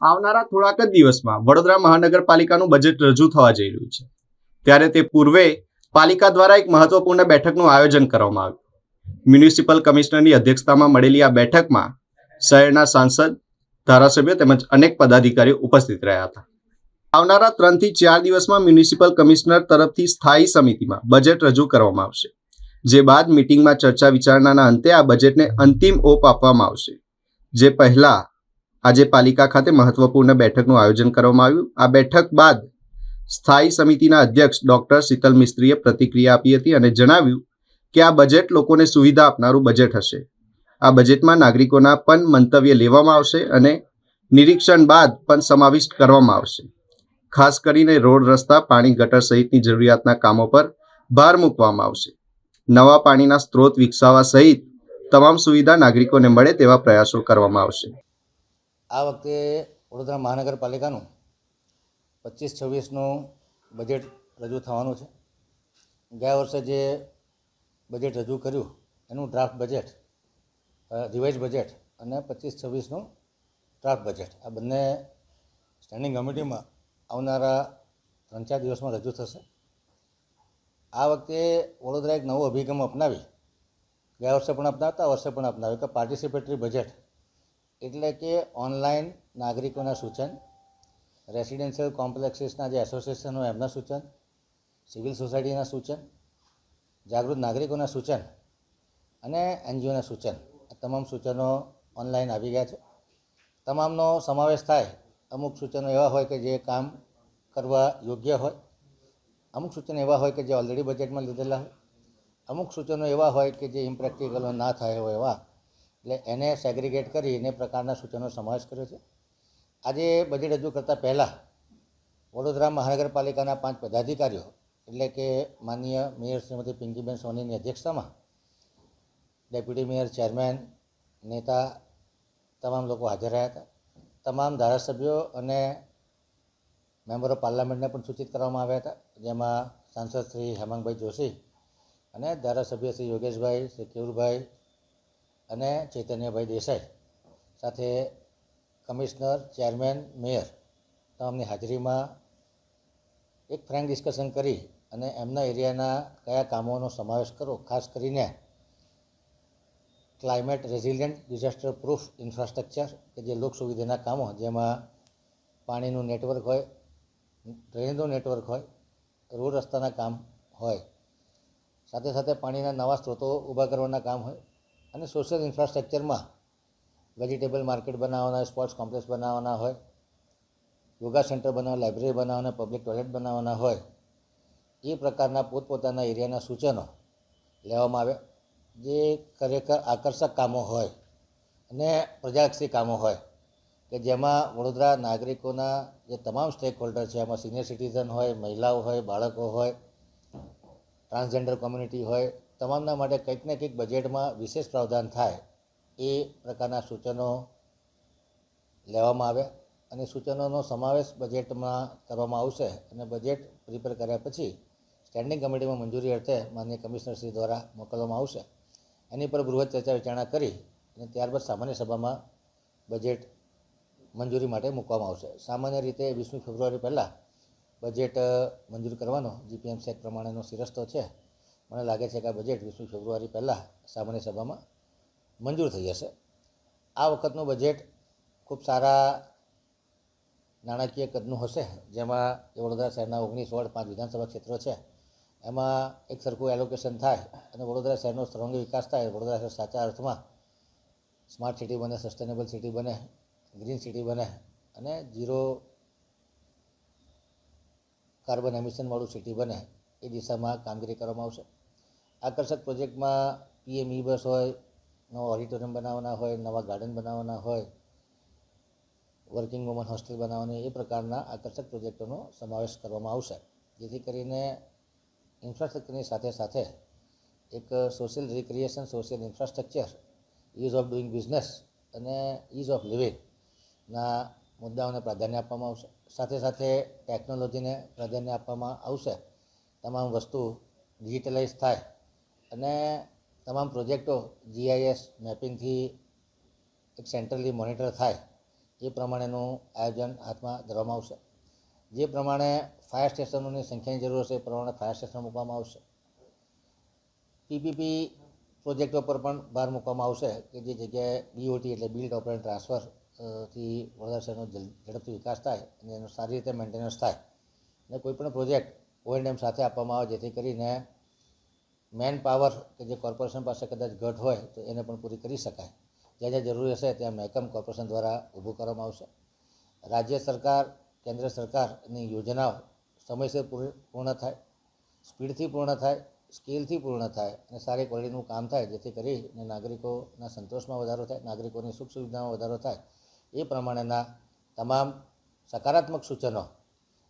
આવનારા થોડાક જ દિવસમાં વડોદરા મહાનગરપાલિકાનું બજેટ રજૂ થવા જઈ રહ્યું છે. ત્યારે તે પૂર્વે પાલિકા દ્વારા એક મહત્વપૂર્ણ બેઠકનું આયોજન કરવામાં આવ્યું. મ્યુનિસિપલ કમિશનરની અધ્યક્ષતામાં મળેલી આ બેઠકમાં શહેરના સાંસદ, ધારાસભ્યો તેમજ અનેક પદાધિકારીઓ ઉપસ્થિત રહ્યા હતા. આવનારા ત્રણથી ચાર દિવસમાં મ્યુનિસિપલ કમિશનર તરફથી સ્થાયી સમિતિમાં બજેટ રજૂ કરવામાં આવશે. જે બાદ મિટિંગમાં ચર્ચા વિચારણાના અંતે આ બજેટને અંતિમ ઓપ આપવામાં આવશે. જે પહેલા આજે પાલિકા ખાતે મહત્વપૂર્ણ બેઠકનું આયોજન કરવામાં આવ્યું. આ બેઠક બાદ સ્થાયી સમિતિના અધ્યક્ષ ડોક્ટર શીતલ મિસ્ત્રીએ પ્રતિક્રિયા આપી હતી અને જણાવ્યું કે આ બજેટ લોકોને સુવિધા આપનારું બજેટ હશે. આ બજેટમાં નાગરિકોના પણ મંતવ્ય લેવામાં આવશે અને નિરીક્ષણ બાદ પણ સમાવિષ્ટ કરવામાં આવશે. ખાસ કરીને રોડ, રસ્તા, પાણી, ગટર સહિતની જરૂરિયાતના કામો પર ભાર મૂકવામાં આવશે. નવા પાણીના સ્ત્રોત વિકસાવવા સહિત તમામ સુવિધા નાગરિકોને મળે તેવા પ્રયાસો કરવામાં આવશે. આ વખતે વડોદરા મહાનગરપાલિકાનું પચીસ છવ્વીસનું બજેટ રજૂ થવાનું છે. ગયા વર્ષે જે બજેટ રજૂ કર્યું, એનું ડ્રાફ્ટ બજેટ રિવાઇઝ બજેટ અને પચીસ છવ્વીસનું ડ્રાફ્ટ બજેટ, આ બંને સ્ટેન્ડિંગ કમિટીમાં આવનારા ત્રણ ચાર દિવસમાં રજૂ થશે. આ વખતે વડોદરા એક નવો અભિગમ અપનાવી, ગયા વર્ષે પણ અપનાવતા, આ વર્ષે પણ અપનાવ્યું કે પાર્ટિસિપેટરી બજેટ એટલે કે ઓનલાઈન નાગરિકોના સૂચન રેસિડેન્શિયલ કોમ્પ્લેક્સીસના જે એસોસિએશનો એમના સૂચન સિવિલ સોસાયટીના સૂચન, જાગૃત નાગરિકોના સૂચન અને એનજીઓના સૂચન. આ તમામ સૂચનો ઓનલાઈન આવી ગયા છે. તમામનો સમાવેશ થાય અમુક સૂચનો એવા હોય કે જે કામ કરવા યોગ્ય હોય, અમુક સૂચનો એવા હોય કે જે ઓલરેડી બજેટમાં લીધેલા હોય, અમુક સૂચનો એવા હોય કે જે ઇમ્પ્રેક્ટિકલો ના થાય હોય એવા એટલે એને સેગ્રિગેટ કરી એને પ્રકારના સૂચનો સમાવેશ કર્યો છે. આજે બજેટ રજૂ કરતાં પહેલાં વડોદરા મહાનગરપાલિકાના પાંચ પદાધિકારીઓ, એટલે કે માનનીય મેયર શ્રીમતી પિંકીબેન સોનીની અધ્યક્ષતામાં ડેપ્યુટી મેયર, ચેરમેન, નેતા તમામ લોકો હાજર રહ્યા હતા. તમામ ધારાસભ્યો અને મેમ્બર ઓફ પાર્લામેન્ટને પણ સૂચિત કરવામાં આવ્યા હતા. જેમાં સાંસદ શ્રી હેમંતભાઈ જોશી અને ધારાસભ્ય શ્રી યોગેશભાઈ, શ્રી કેવુરભાઈ અને ચૈતન્યભાઈ દેસાઈ સાથે કમિશનર, ચેરમેન, મેયર તમામની હાજરીમાં એક ફ્રેન્ક ડિસ્કશન કરી અને એમના એરિયાના કયા કામોનો સમાવેશ કરો, ખાસ કરીને climate resilient disaster proof infrastructure કે જે લોક સુવિધાના કામો, જેમાં પાણીનું નેટવર્ક હોય ડ્રેનેજનું નેટવર્ક હોય, રોડ રસ્તાના કામ હોય. સાથે સાથે પાણીના નવા સ્ત્રોતો ઊભા કરવાના કામ હોય અને સોશિયલ ઇન્ફ્રાસ્ટ્રક્ચરમાં વેજીટેબલ માર્કેટ બનાવવાના સ્પોર્ટ્સ કોમ્પ્લેક્સ બનાવવાના હોય યોગા સેન્ટર બનાવવા લાઇબ્રેરી બનાવવાના પબ્લિક ટોયલેટ બનાવવાના હોય, એ પ્રકારના પોતપોતાના એરિયાના સૂચનો લેવામાં આવે, જે ખરેખર આકર્ષક કામો હોય અને પ્રજાલક્ષી કામો હોય. કે જેમાં વડોદરા નાગરિકોના જે તમામ સ્ટેક હોલ્ડર છે એમાં સિનિયર સિટીઝન હોય, મહિલાઓ હોય, બાળકો હોય ટ્રાન્સજેન્ડર કોમ્યુનિટી હોય તમામના માટે કંઈક ને કંઈક બજેટમાં વિશેષ પ્રાવધાન થાય, એ પ્રકારના સૂચનો લેવામાં આવ્યા અને સૂચનોનો સમાવેશ બજેટમાં કરવામાં આવશે અને બજેટ પ્રિપેર કર્યા પછી સ્ટેન્ડિંગ કમિટીમાં મંજૂરી અર્થે માન્ય કમિશનરશ્રી દ્વારા મોકલવામાં આવશે. એની પર બૃહદ ચર્ચા વિચારણા કરી અને ત્યારબાદ સામાન્ય સભામાં બજેટ મંજૂરી માટે મૂકવામાં આવશે. સામાન્ય રીતે વીસમી ફેબ્રુઆરી પહેલાં બજેટ મંજૂર કરવાનો જીપીએમસી પ્રમાણેનો શિરસ્તો છે. મને લાગે છે કે આ બજેટ વીસમી ફેબ્રુઆરી પહેલાં સામાન્ય સભામાં મંજૂર થઈ જશે આ વખતનું બજેટ ખૂબ સારા નાણાકીય કદનું હશે. જેમાં વડોદરા શહેરના ઓગણીસ વોર્ડ પાંચ વિધાનસભા ક્ષેત્રો છે. એમાં એક સરખું એલોકેશન થાય અને વડોદરા શહેરનો સર્વાંગી વિકાસ થાય વડોદરા શહેર સાચા અર્થમાં સ્માર્ટ સિટી બને સસ્ટેનેબલ સિટી બને ગ્રીન સિટી બને અને ઝીરો કાર્બન એમિશનવાળું સિટી બને એ દિશામાં કામગીરી કરવામાં આવશે. આકર્ષક પ્રોજેક્ટમાં પીએમ ઈ બસ હોય, નવા ઓડિટોરિયમ બનાવવાના હોય, નવા ગાર્ડન બનાવવાના હોય, વર્કિંગ વુમન હોસ્ટેલ બનાવવાની એ પ્રકારના આકર્ષક પ્રોજેક્ટોનો સમાવેશ કરવામાં આવશે. જેથી કરીને ઇન્ફ્રાસ્ટ્રક્ચરની સાથે સાથે એક social recreation, social infrastructure ease of doing business અને ઇઝ ઓફ લિવિંગના મુદ્દાઓને પ્રાધાન્ય આપવામાં આવશે. સાથે સાથે ટેકનોલોજીને પ્રાધાન્ય આપવામાં આવશે. તમામ વસ્તુ ડિજિટલાઇઝ થાય અને તમામ પ્રોજેક્ટો જીઆઈએસ મેપિંગથી એક સેન્ટ્રલી મોનિટર થાય એ પ્રમાણેનું આયોજન હાથમાં ધરવામાં આવશે. જે પ્રમાણે ફાયર સ્ટેશનોની સંખ્યાની જરૂર હશે એ પ્રમાણે ફાયર સ્ટેશન મૂકવામાં આવશે. પીપીપી પ્રોજેક્ટો પર પણ ભાર મૂકવામાં આવશે કે જે જગ્યાએ બીઓટી એટલે બિલ્ડ ઓપરેટ ટ્રાન્સફર અ, થી વડોદરા શહેરનો ઝડપથી વિકાસ થાય અને એનો સારી રીતે મેન્ટેનન્સ થાય. અને કોઈપણ પ્રોજેક્ટ ઓએનએમ સાથે આપવામાં આવે જેથી કરીને મેન પાવર કે જે કોર્પોરેશન પાસે કદાચ ઘટ હોય તો એને પણ પૂરી કરી શકાય. જ્યાં જ્યાં જરૂરી હશે ત્યાં મહેકમ કોર્પોરેશન દ્વારા ઊભું કરવામાં આવશે. રાજ્ય સરકાર, કેન્દ્ર સરકારની યોજનાઓ સમયસર પૂરી પૂર્ણ થાય, સ્પીડથી પૂર્ણ થાય, સ્કેલથી પૂર્ણ થાય અને સારી ક્વોલિટીનું કામ થાય, જેથી કરીને નાગરિકોના સંતોષમાં વધારો થાય, નાગરિકોની સુખ સુવિધામાં વધારો થાય. એ પ્રમાણેના તમામ સકારાત્મક સૂચનો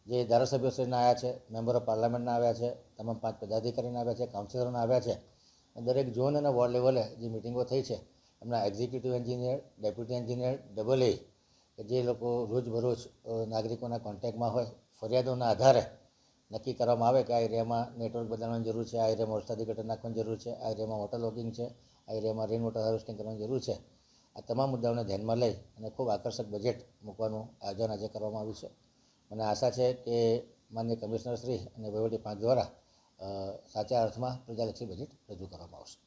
જે ધારાસભ્યશ્રીના આવ્યા છે, મેમ્બર ઓફ પાર્લામેન્ટના આવ્યા છે, તમામ પાંચ પદાધિકારીના આવ્યા છે, કાઉન્સિલરોના આવ્યા છે દરેક ઝોન અને વોર્ડ લેવલે જે મિટિંગો થઈ છે, એમના executive engineer, deputy engineer, double A, કે જે લોકો રોજબરોજ નાગરિકોના કોન્ટેક્ટમાં હોય, ફરિયાદોના આધારે નક્કી કરવામાં આવે કે આ એરિયામાં નેટવર્ક બદલવાની જરૂર છે, આ એરિયામાં વરસાદી ગટર નાખવાની જરૂર છે, આ એરિયામાં વોટર લોગિંગ છે, આ એરિયામાં રેન વોટર હાર્વેસ્ટિંગ કરવાની જરૂર છે. આ તમામ મુદ્દાઓને ધ્યાનમાં લઈ અને ખૂબ આકર્ષક બજેટ મૂકવાનું આયોજન આજે કરવામાં આવ્યું છે. મને આશા છે કે માન્ય કમિશનર શ્રી અને વહીવટી પાંચ દ્વારા સાચા અર્થમાં પ્રજાલક્ષી બજેટ રજૂ કરવામાં આવશે.